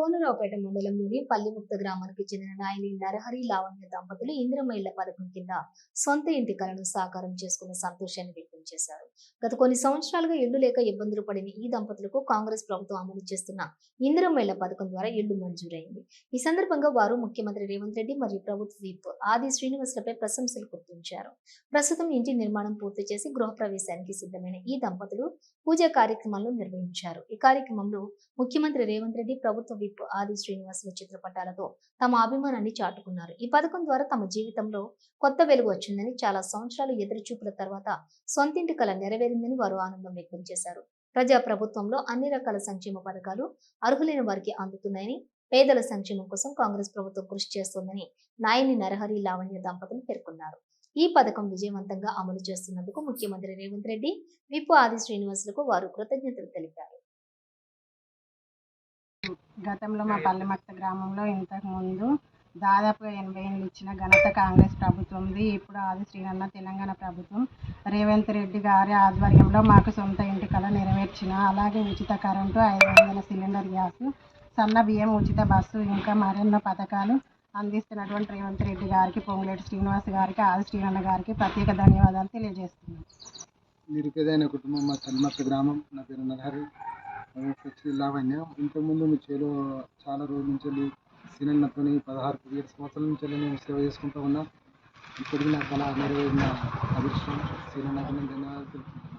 కోనరావుపేట మండలంలోని పల్లిముక్త గ్రామానికి చెందిన నాయని నరహరి లావణ్య దంపతులు ఇంద్రమహిళ పథకం కింద సొంత ఇంటి కలను సాకారం చేసుకున్న సంతోషాన్ని వ్యక్తం చేశారు గత కొన్ని సంవత్సరాలుగా ఇళ్ళు లేక ఇబ్బందులు పడిన ఈ దంపతులకు కాంగ్రెస్ ప్రభుత్వం అమలు చేస్తున్న ఇందిరమ్మ పథకం ద్వారా ఇళ్ళు మంజూరైంది. ఈ సందర్భంగా వారు ముఖ్యమంత్రి రేవంత్ రెడ్డి మరియు ప్రభుత్వ విప్ ఆది శ్రీనివాసులపై ప్రశంసలు గుర్తించారు ప్రస్తుతం ఇంటి నిర్మాణం పూర్తి చేసి గృహప్రవేశానికి సిద్ధమైన ఈ దంపతులు పూజా కార్యక్రమాలను నిర్వహించారు. ఈ కార్యక్రమంలో ముఖ్యమంత్రి రేవంత్ రెడ్డి ప్రభుత్వ విప్ ఆది శ్రీనివాసుల చిత్రపటాలతో తమ అభిమానాన్ని చాటుకున్నారు. ఈ పథకం ద్వారా తమ జీవితంలో కొత్త వెలుగు వచ్చిందని చాలా సంవత్సరాలు ఎదురుచూపుల తర్వాత సొంతింటి కల నెరవేరిందని వారు ఆనందం వ్యక్తం చేశారు. ప్రజా ప్రభుత్వంలో అన్ని రకాల సంక్షేమ పథకాలు అర్హులైన వారికి అందుతున్నాయని పేదల సంక్షేమం కోసం కాంగ్రెస్ ప్రభుత్వం కృషి చేస్తోందని నాయని నరహరి లావణ్య దంపతులు పేర్కొన్నారు. ఈ పథకం విజయవంతంగా అమలు చేస్తున్నందుకు ముఖ్యమంత్రి రేవంత్ రెడ్డి విప్పు ఆది శ్రీనివాసులకు వారు కృతజ్ఞతలు తెలిపారు. గతంలో మా పల్లెమత్త గ్రామంలో ఇంతకు ముందు దాదాపుగా ఎనభై ఏళ్ళు ఇచ్చిన ఘనత కాంగ్రెస్ ప్రభుత్వంది. ఇప్పుడు ఆది శ్రీనన్న తెలంగాణ ప్రభుత్వం. రేవంత్ రెడ్డి గారి ఆధ్వర్యంలో మాకు సొంత ఇంటి కళ నెరవేర్చిన అలాగే ఉచిత కరెంటు ఐదు వందల సిలిండర్ గ్యాస్ సన్న బియ్యం ఉచిత బస్సు ఇంకా మరెన్నో పథకాలు అందిస్తున్నటువంటి రేవంత్ రెడ్డి గారికి పొంగులేటి శ్రీనివాస్ గారికి ఆది శ్రీనన్న గారికి ప్రత్యేక ధన్యవాదాలు తెలియజేస్తున్నాం. నిరుపేదైన కుటుంబం మా తల్లిమత్త గ్రామం నా పేరు నరహరి. లావణ్య ఇంతకుముందు మీ చేలో చాలా రోజుల నుంచి వెళ్ళి పదహారు పదిహేడు సంవత్సరాల నుంచి నేను సేవ చేసుకుంటూ ఉన్నా. ఇప్పటికీ నాకు అలా నెరవేరిన అదృష్టం. సీనన్నకు నేను ధన్యవాదాలు తెలుపుతున్నాను.